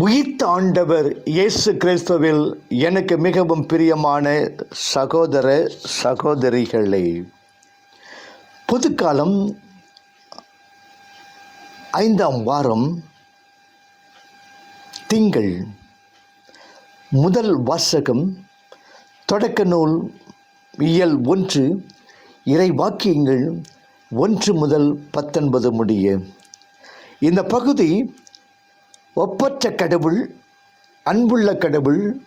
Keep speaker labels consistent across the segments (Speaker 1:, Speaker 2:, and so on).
Speaker 1: உயிர்த்த ஆண்டவர் இயேசு கிறிஸ்துவில் எனக்கு மிகவும் பிரியமான சகோதர சகோதரிகளே புதுக்காலம் ஐந்தாம் வாரம் திங்கள் முதல் வாசகம் தொடக்க நூல் இயல் ஒன்று இறை வாக்கியங்கள் ஒன்று முதல் பத்தொன்பது முடிய. இந்த பகுதி ஒப்பற்ற கடவுள் அன்புள்ள கடவுள்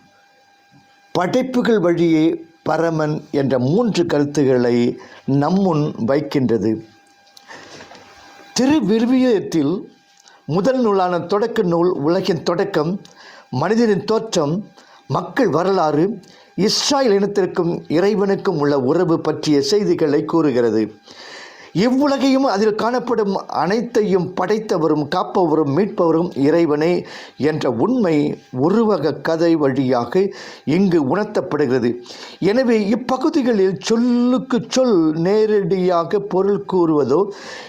Speaker 1: படைப்புகள் வழியே பரமன் என்ற மூன்று கருத்துக்களை நம்முன் வைக்கின்றது. திருவிவிலியத்தில் முதல் நூலான தொடக்க நூல் உலகின் தொடக்கம் மனிதனின் தோற்றம் மக்கள் வரலாறு இஸ்ராயல் இனத்திற்கும் இறைவனுக்கும் உள்ள உறவு பற்றிய செய்திகளை கூறுகிறது. இவ்வுலகையும் அதில் காணப்படும் அனைத்தையும் படைத்தவரும் காப்பவரும் மீட்பவரும் இறைவனே என்ற உண்மை உருவக கதை வழியாக இங்கு உணர்த்தப்படுகிறது. எனவே இப்பகுதிகளில் சொல்லுக்கு சொல் நேரடியாக பொருள் கூறுவதோ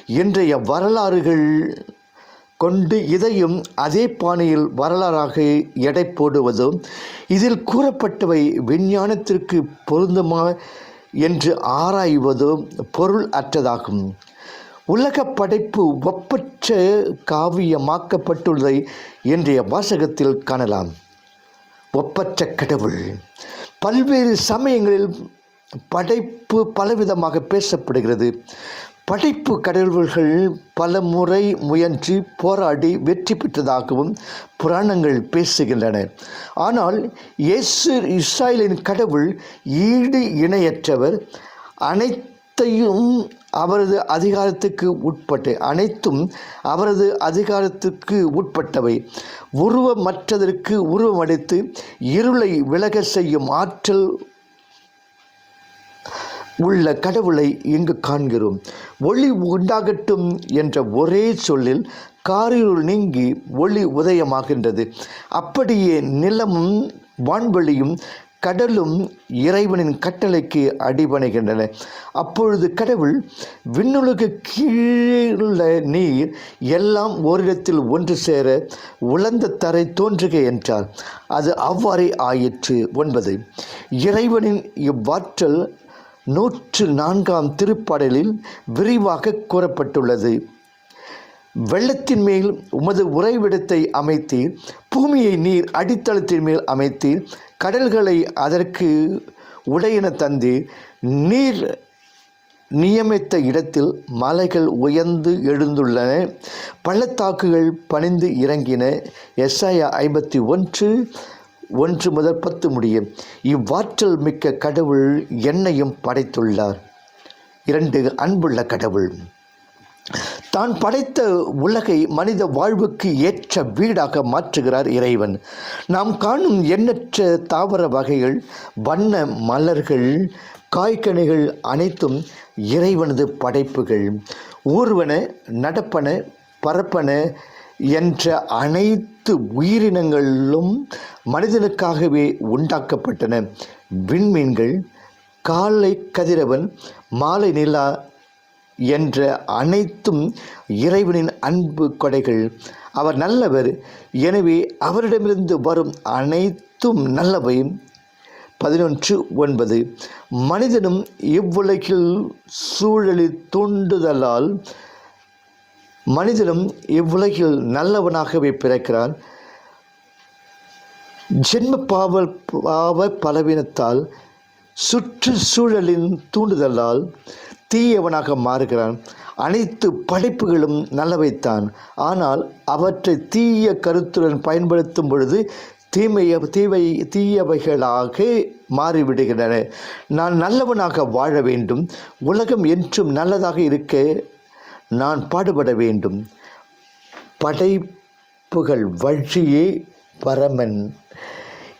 Speaker 1: இன்றைய வரலாறுகள் கொண்டு இதையும் அதே பாணியில் வரலாறாக எடை போடுவதோ இதில் கூறப்பட்டவை விஞ்ஞானத்திற்கு பொருந்தமாக என்று ஆராய்வது பொருள் அற்றதாகும். உலக படைப்பு ஒப்பற்ற காவியமாக்கப்பட்டுள்ளதை இன்றைய வாசகத்தில் காணலாம். ஒப்பற்ற கடவுள். பல்வேறு சமயங்களில் படைப்பு பலவிதமாக பேசப்படுகிறது. படைப்பு கடவுள்கள் பல முறை முயன்று போராடி வெற்றி பெற்றதாகவும் புராணங்கள் பேசுகின்றன. ஆனால் இயேசு இஸ்ராயலின் கடவுள் ஈடு இணையற்றவர். அனைத்தையும் அவரது அதிகாரத்துக்கு உட்பட்டு அனைத்தும் அவரது அதிகாரத்துக்கு உட்பட்டவை. உருவமற்றதற்கு உருவமடைத்து இருளை விலக செய்யும் ஆற்றல் உள்ள கடவுளை இங்கு காண்கிறோம். ஒளி உண்டாகட்டும் என்ற ஒரே சொல்லில் காரிருள் நீங்கி ஒளி உதயமாகின்றது. அப்படியே நிலமும் வான்வெளியும் கடலும் இறைவனின் கட்டளைக்கு அடிபணிகின்றன. அப்பொழுது கடவுள் விண்ணுலகு கீழுள்ள நீர் எல்லாம் ஓரிடத்தில் ஒன்று சேர உலர்ந்த தரை தோன்றுக என்றார். அது அவ்வாறே ஆயிற்று ஒன்பது. இறைவனின் இவ்வாற்றல் நூற்று நான்காம் திருப்பாடலில் விரிவாக கூறப்பட்டுள்ளது. வெள்ளத்தின் மேல் உமது உறைவிடத்தை அமைத்தீர் பூமியை நீர் அடித்தளத்தின் மேல் அமைத்தீர் கடல்களை அதற்கு உடையென தந்தீர். நீர் நியமித்த இடத்தில் மலைகள் உயர்ந்து எழுந்துள்ளன பள்ளத்தாக்குகள் பணிந்து இறங்கின. எஸ்ஐயா ஐம்பத்தி ஒன்று ஒன்று முதல் பத்து முடியும் இவ்வாற்றல் மிக்க கடவுள் என்னையும் படைத்துள்ளார். இரண்டு அன்புள்ள கடவுள். தான் படைத்த உலகை மனித வாழ்வுக்கு ஏற்ற வீடாக மாற்றுகிறார் இறைவன். நாம் காணும் எண்ணற்ற தாவர வகைகள் வண்ண மலர்கள் காய்கனிகள் அனைத்தும் இறைவனது படைப்புகள். ஊர்வன நடப்பன பரப்பன என்ற அனைத்து உயிரினங்களும் மனிதனுக்காகவே உண்டாக்கப்பட்டன. விண்மீன்கள் காலை கதிரவன் மாலை நிலா என்ற அனைத்தும் இறைவனின் அன்பு கொடைகள். அவர் நல்லவர். எனவே அவரிடமிருந்து வரும் அனைத்தும் நல்லவை. பதினொன்று ஒன்பது. மனிதனும் இவ்வுலகில் சூழலில் தூண்டுதலால் மனிதனும் இவ்வுலகில் நல்லவனாகவே பிறக்கிறான். ஜென்ம பாவ பாவ பலவீனத்தால் சுற்றுச்சூழலின் தூண்டுதலால் தீயவனாக மாறுகிறான். அனைத்து படைப்புகளும் நல்லவைத்தான். ஆனால் அவற்றை தீய கருத்துடன் பயன்படுத்தும் பொழுது தீமைய தீவை தீயவைகளாக மாறிவிடுகின்றன. நான் நல்லவனாக வாழ வேண்டும். உலகம் என்றும் நல்லதாக இருக்க நான் பாடுபட வேண்டும். படைப்புகள் வழியே பரமன்.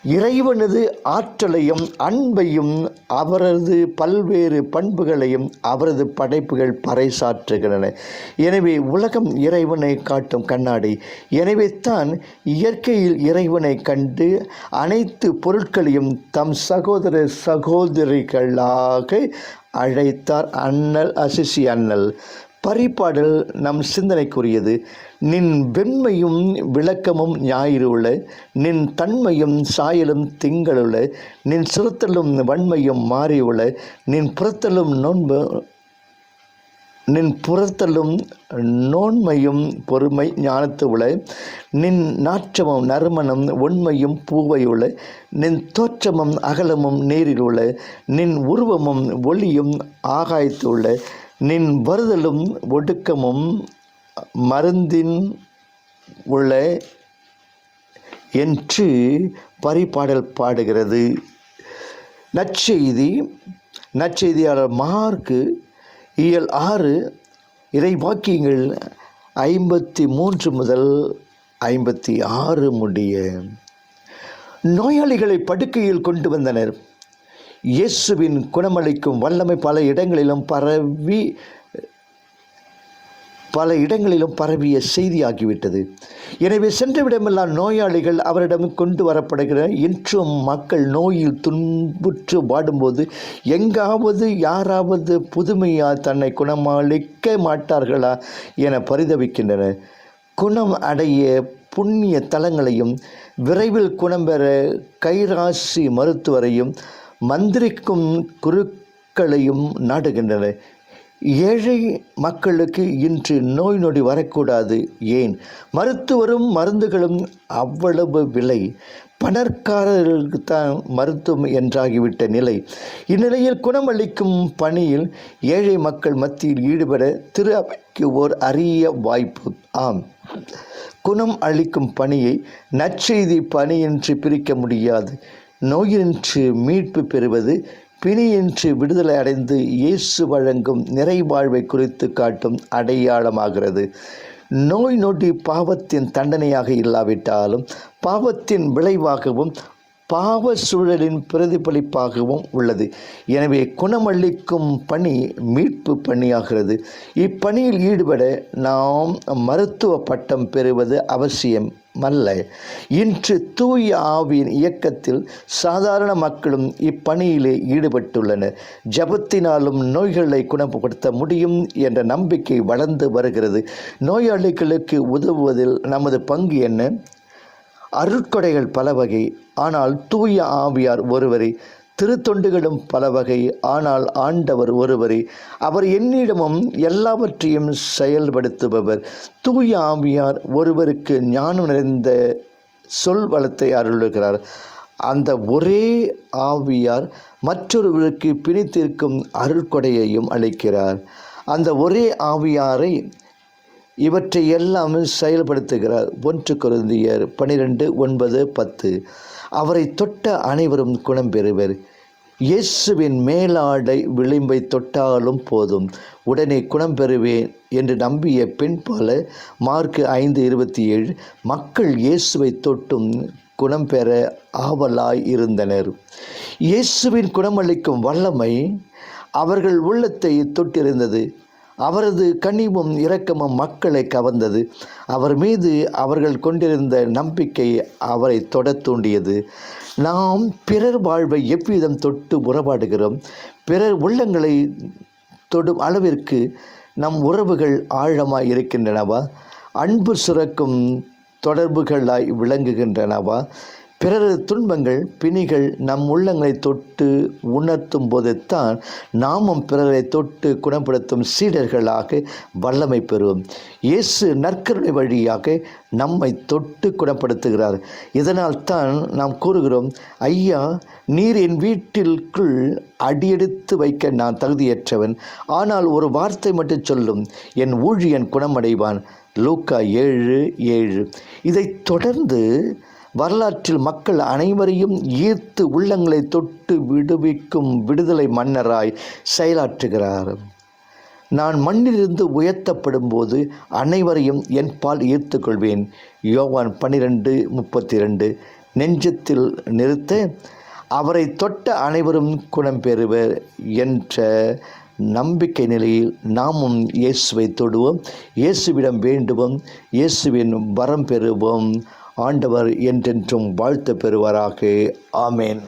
Speaker 1: இறைவனது ஆற்றலையும் அன்பையும் அவரது பல்வேறு பண்புகளையும் அவரது படைப்புகள் பறைசாற்றுகின்றன. எனவே உலகம் இறைவனை காட்டும் கண்ணாடி. எனவே தான் இயற்கையில் இறைவனை கண்டு அனைத்து பொருட்களையும் தம் சகோதர சகோதரிகளாக அழைத்தார் அண்ணல் அசிசி அண்ணல். பரிபாடல் நம் சிந்தனைக்குரியது. நின் வெண்மையும் விளக்கமும் ஞாயிறு உள்ள நின் தன்மையும் சாயலும் திங்களுள்ள நின் சுரத்தலும் வன்மையும் மாறியுள்ள நின் புறத்தலும் நோன்பு நின் புறத்தலும் நோன்மையும் பொறுமை ஞானத்து உள நின் நாற்றமும் நறுமணம் உண்மையும் பூவையுள்ள நின் தோற்றமும் அகலமும் நீரில் உள்ள நின் உருவமும் ஒளியும் ஆகாயத்து உள்ள நின் வருதலும் ஒடுக்கமும் மருந்தின் உள்ள என்று பரிபாடல் பாடுகிறது. நற்செய்தி நற்செய்தியாளர் மார்க்கு இயல் ஆறு இறை வாக்கியங்கள் ஐம்பத்தி மூன்று முதல் ஐம்பத்தி ஆறு முடிய. நோயாளிகளை படுக்கையில் கொண்டு வந்தனர். இயேசுவின் குணமளிக்கும் வல்லமை பல இடங்களிலும் பரவி பல இடங்களிலும் பரவிய செய்தியாகிவிட்டது. எனவே சென்றவிடமெல்லாம் நோயாளிகள் அவரிடம் கொண்டு வரப்படுகிற இன்றும் மக்கள் நோயில் துன்புற்று வாடும்போது எங்காவது யாராவது புதுமையாக தன்னை குணமளிக்க மாட்டார்களா என பரிதவிக்கின்றனர் குணம் அடைய புண்ணிய தலங்களையும் விரைவில் குணம் பெற கைராசி மருத்துவரையும் மந்திரிக்கும் குருக்களையும் நாடுகின்றன. ஏழை மக்களுக்கு இன்று நோய் நொடி வரக்கூடாது ஏன்? மருத்துவரும் மருந்துகளும் அவ்வளவு விலை. பணக்காரர்களுக்கு தான் மருத்துவம் என்றாகிவிட்ட நிலை. இந்நிலையில் குணமளிக்கும் பணியில் ஏழை மக்கள் மத்தியில் ஈடுபட திரு அவைக்கு ஓர் அரிய வாய்ப்பு. ஆம். குணம் அளிக்கும் பணியை நற்செய்தி பணி என்று பிரிக்க முடியாது. நோயின்றி மீட்பு பெறுவது பிணியின்றி விடுதலை அடைந்து இயேசு வழங்கும் நிறைவாழ்வை குறித்து காட்டும் அடையாளமாகிறது. நோய் நொடி பாவத்தின் தண்டனையாக இல்லாவிட்டாலும் பாவத்தின் விளைவாகவும் பாவ சூழலின் பிரதிபலிப்பாகவும் உள்ளது. எனவே குணமளிக்கும் பணி மீட்பு பணியாகிறது. இப்பணியில் ஈடுபட நாம் மருத்துவ பட்டம் பெறுவது அவசியம். மல்ல. இன்று தூய ஆவியின் இயக்கத்தில் சாதாரண மக்களும் இப்பணியிலே ஈடுபட்டுள்ளனர். ஜபத்தினாலும் நோய்களை குணப்படுத்த முடியும் என்ற நம்பிக்கை வளர்ந்து வருகிறது. நோயாளிகளுக்கு உதவுவதில் நமது பங்கு என்ன? அருட்கொடைகள் பல வகை ஆனால் தூய ஆவியார் ஒருவரை திருத்தொண்டுகளும் பல வகை. ஆனால் ஆண்டவர் ஒருவரே அவர் என்னிடமும் எல்லாவற்றையும் செயல்படுத்துபவர். தூய ஆவியார் ஒருவருக்கு ஞானம் நிறைந்த சொல் வளத்தை அருளுகிறார். அந்த ஒரே ஆவியார் மற்றொருவருக்கு பிணித்திருக்கும் அருள்கொடையையும் அளிக்கிறார். அந்த ஒரே ஆவியாரை இவற்றை எல்லாம் செயல்படுத்துகிறார். ஒன்று குருந்தியர் பனிரெண்டு ஒன்பது பத்து. அவரை தொட்ட அனைவரும் குணம் பெறுவர். இயேசுவின் மேலாடை விளிம்பை தொட்டாலும் போதும். உடனே குணம் பெறுவேன் என்று நம்பிய பெண் போல மார்க் ஐந்து இருபத்தி ஏழு மக்கள் இயேசுவை தொட்டும் குணம் பெற ஆவலாய் இருந்தனர். இயேசுவின் குணமளிக்கும் வல்லமை அவர்கள் உள்ளத்தை தொட்டிருந்தது. அவரது கனிவும் இரக்கமும் மக்களை கவர்ந்தது. அவர் மீது அவர்கள் கொண்டிருந்த நம்பிக்கை அவரை தொட தூண்டியது. நாம் பிறர் வாழ்வை எவ்விதம் தொட்டு உறவாடுகிறோம்? பிறர் உள்ளங்களை தொடும் அளவிற்கு நம் உறவுகள் ஆழமாக இருக்கின்றனவா? அன்பு சுரக்கும் தொடர்புகளாய் விளங்குகின்றனவா? பிறரது துன்பங்கள் பிணிகள் நம் உள்ளங்களை தொட்டு உணர்த்தும் போது தான் நாமும் பிறரை தொட்டு குணப்படுத்தும் சீடர்களாக வல்லமை பெறுவோம். இயேசு நற்கருணை வழியாக நம்மை தொட்டு குணப்படுத்துகிறார். இதனால் தான் நாம் கூறுகிறோம் ஐயா நீர் என் வீட்டிற்குள் அடியெடுத்து வைக்க நான் தகுதியற்றவன். ஆனால் ஒரு வார்த்தை மட்டும் சொல்லும் என் ஊழியன் குணமடைவான். லூக்கா ஏழு ஏழு. இதைத் தொடர்ந்து வரலாற்றில் மக்கள் அனைவரையும் ஈர்த்து உள்ளங்களை தொட்டு விடுவிக்கும் விடுதலை மன்னராய் செயலாற்றுகிறார். நான் மண்ணிலிருந்து உயர்த்தப்படும் போது அனைவரையும் என் பால் ஈர்த்து கொள்வேன் யோவான் பன்னிரெண்டு முப்பத்தி ரெண்டு நெஞ்சத்தில் நிறுத்த அவரை தொட்ட அனைவரும் குணம் பெறுவர் என்ற நம்பிக்கை நிலையில் நாமும் இயேசுவை தொடுவோம். இயேசுவிடம் வேண்டுவோம். இயேசுவின் வரம் பெறுவோம். ஆண்டவர் என்றென்றும் வாழ்த்து பெறுவாராக. ஆமேன்.